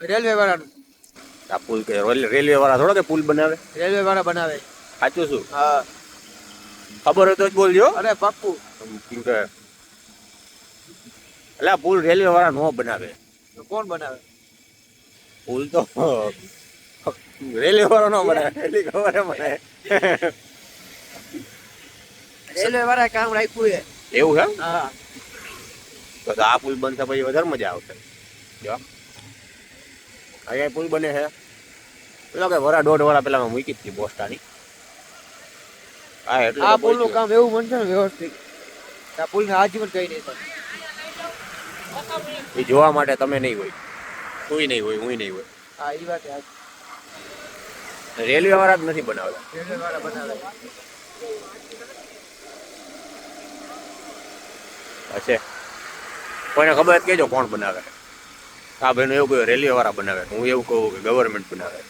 Railway વાળાનું આ પુલ કે રેલવે વાળા થોડો કે પુલ બનાવે? રેલવે વાળા બનાવે. સાચું શું? હા. ખબર હોય તો જ બોલજો. અરે પાક્કું. કેમ કે એટલે આ પુલ રેલવે વાળા નો બનાવે. કોણ બનાવે? પુલ તો રેલવે વાળો નો બનાવે એટલી ખબર મને. રેલવે વાળા કામ રાખ્યું છે. એવું છે હા. તો તો આ પુલ બનશે પછી વધારે મજા આવશે. જો. અહીંયા પુલ બને છે પેલો કે વરા દોઢ વાળા પેલા મૂકી જ હતી બોસ્ટાની હા એટલે આ તો પુલ નું પહોંચ્યું. કામ એવું બનશે ને વ્યવસ્થિત આ પુલ ને આજીવન કઈ નહીં થાય એ જોવા માટે તમે નહીં હોય કોઈ નહીં હોય હું નહીં હોય હા એ વાત છે. રેલવે વાળા જ નથી બનાવતા રેલવે વાળા બનાવે હશે કોઈને ખબર હોય તો કહેજો કોણ બનાવે આ ભાઈનું એવું કહ્યું રેલવે વાળા બનાવે. હું એવું કહું કે ગવર્મેન્ટ બનાવે.